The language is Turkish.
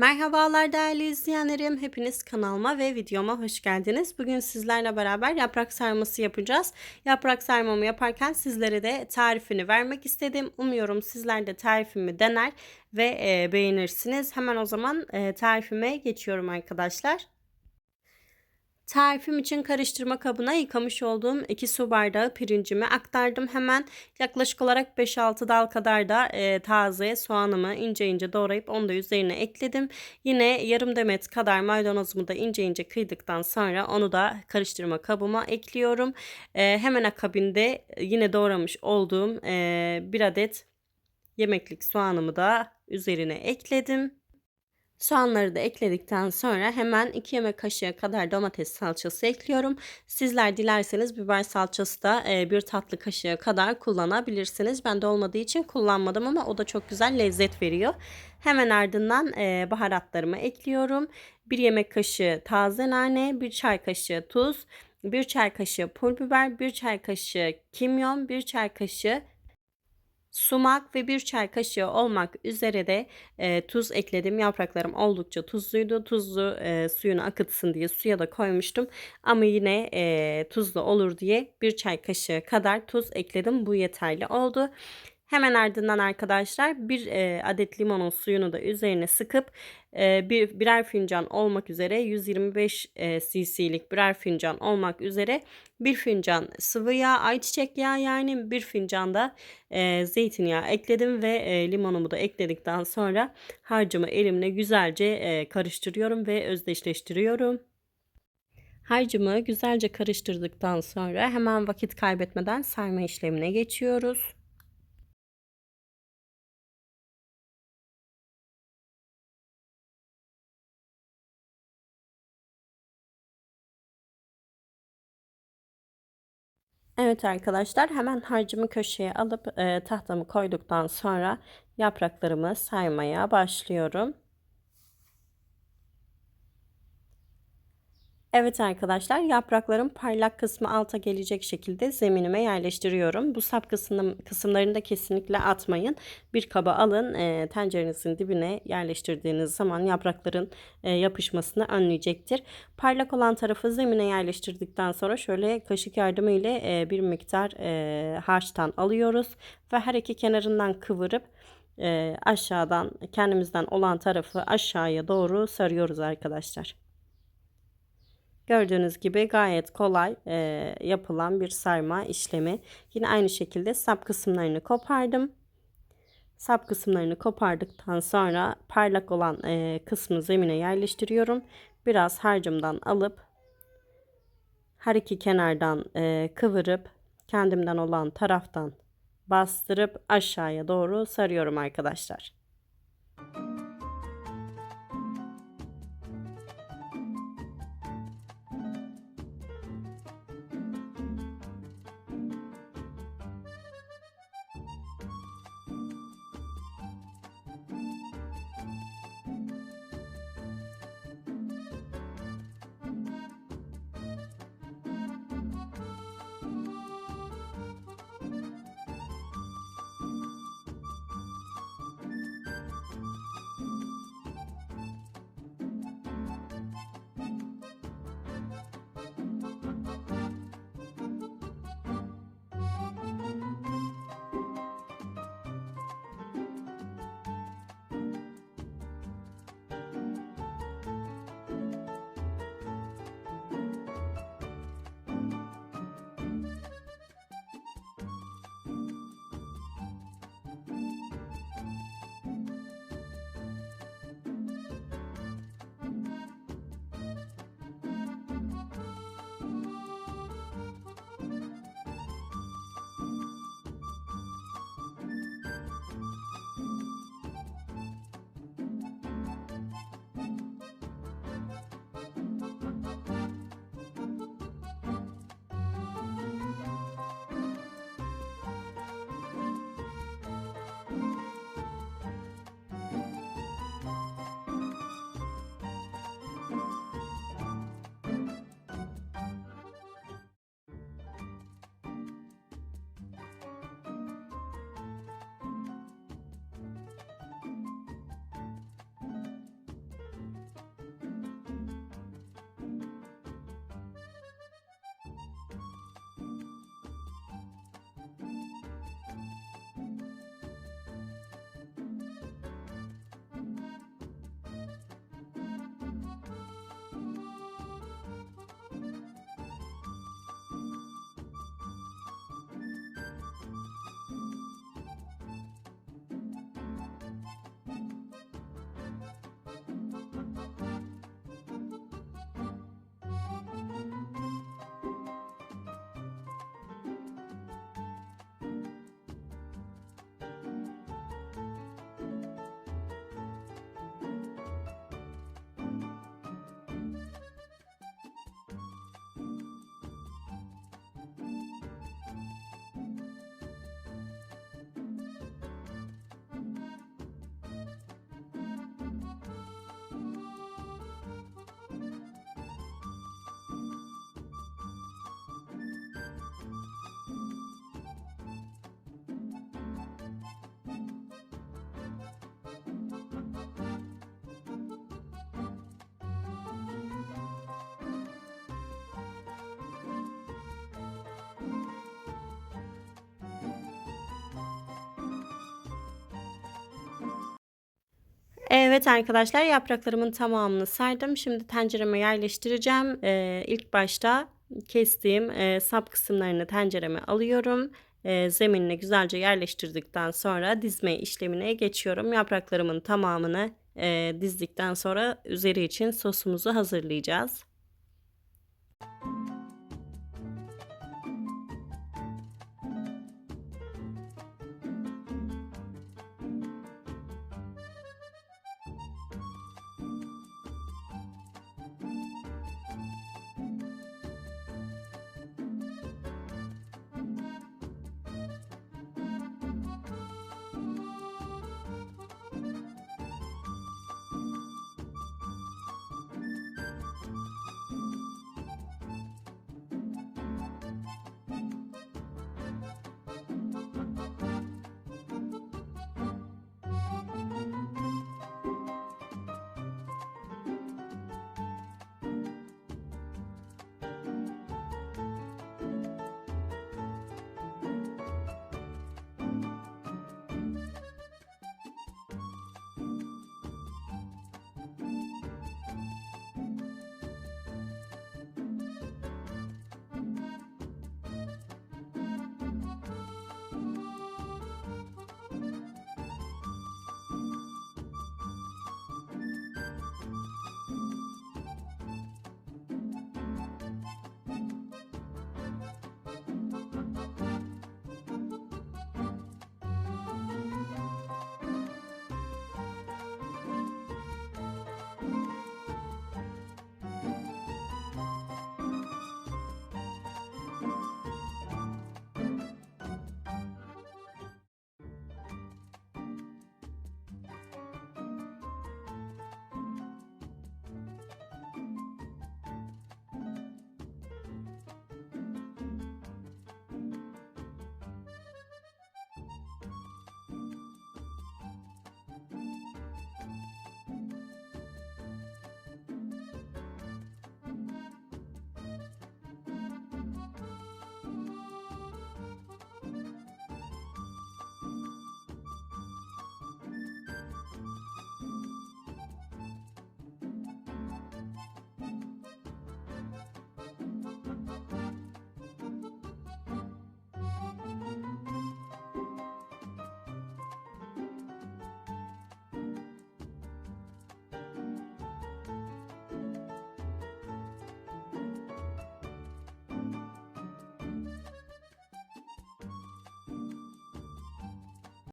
Merhabalar değerli izleyenlerim. Hepiniz kanalıma ve videoma hoş geldiniz. Bugün sizlerle beraber yaprak sarması yapacağız. Yaprak sarmamı yaparken sizlere de tarifini vermek istedim. Umuyorum sizler de tarifimi dener ve e, beğenirsiniz. Hemen o zaman e, tarifime geçiyorum arkadaşlar. Tarifim için karıştırma kabına yıkamış olduğum 2 su bardağı pirincimi aktardım. Hemen yaklaşık olarak 5-6 dal kadar da e, taze soğanımı ince ince doğrayıp onu da üzerine ekledim. Yine yarım demet kadar maydanozumu da ince ince kıydıktan sonra onu da karıştırma kabıma ekliyorum. E, hemen akabinde yine doğramış olduğum e, bir adet yemeklik soğanımı da üzerine ekledim. Soğanları da ekledikten sonra hemen 2 yemek kaşığı kadar domates salçası ekliyorum. Sizler dilerseniz biber salçası da e, bir tatlı kaşığı kadar kullanabilirsiniz. Ben de olmadığı için kullanmadım ama o da çok güzel lezzet veriyor. Hemen ardından e, baharatlarımı ekliyorum. 1 yemek kaşığı taze nane, 1 çay kaşığı tuz, 1 çay kaşığı pul biber, 1 çay kaşığı kimyon, 1 çay kaşığı sumak ve bir çay kaşığı olmak üzere de e, tuz ekledim. Yapraklarım oldukça tuzluydu. Tuzlu e, suyunu akıtsın diye suya da koymuştum. Ama yine e, tuzlu olur diye bir çay kaşığı kadar tuz ekledim. Bu yeterli oldu. Hemen ardından arkadaşlar bir e, adet limonun suyunu da üzerine sıkıp e, bir birer fincan olmak üzere 125 e, cc'lik birer fincan olmak üzere bir fincan sıvı yağ, ayçiçek yağı yani bir fincan da e, zeytinyağı ekledim ve limonumu da ekledikten sonra harcımı elimle güzelce karıştırıyorum ve özdeşleştiriyorum. Harcımı güzelce karıştırdıktan sonra hemen vakit kaybetmeden sarma işlemine geçiyoruz. Evet arkadaşlar hemen harcımı köşeye alıp e, tahtamı koyduktan sonra yapraklarımı saymaya başlıyorum. Evet arkadaşlar yaprakların parlak kısmı alta gelecek şekilde zeminime yerleştiriyorum. Bu sap kısmını, kısımlarını da kesinlikle atmayın. Bir kaba alın e, tencerenizin dibine yerleştirdiğiniz zaman yaprakların e, yapışmasını önleyecektir. Parlak olan tarafı zemine yerleştirdikten sonra şöyle kaşık yardımı ile e, bir miktar e, harçtan alıyoruz. Ve her iki kenarından kıvırıp e, aşağıdan kendimizden olan tarafı aşağıya doğru sarıyoruz arkadaşlar. Gördüğünüz gibi gayet kolay e, yapılan bir sarma işlemi. Yine aynı şekilde sap kısımlarını kopardım. Sap kısımlarını kopardıktan sonra parlak olan e, kısmı zemine yerleştiriyorum. Biraz harcımdan alıp her iki kenardan e, kıvırıp kendimden olan taraftan bastırıp aşağıya doğru sarıyorum arkadaşlar. Evet arkadaşlar yapraklarımın tamamını sardım. Şimdi tencereme yerleştireceğim. Ee, ilk başta kestiğim e, sap kısımlarını tencereme alıyorum. E, zeminine güzelce yerleştirdikten sonra dizme işlemine geçiyorum. Yapraklarımın tamamını e, dizdikten sonra üzeri için sosumuzu hazırlayacağız.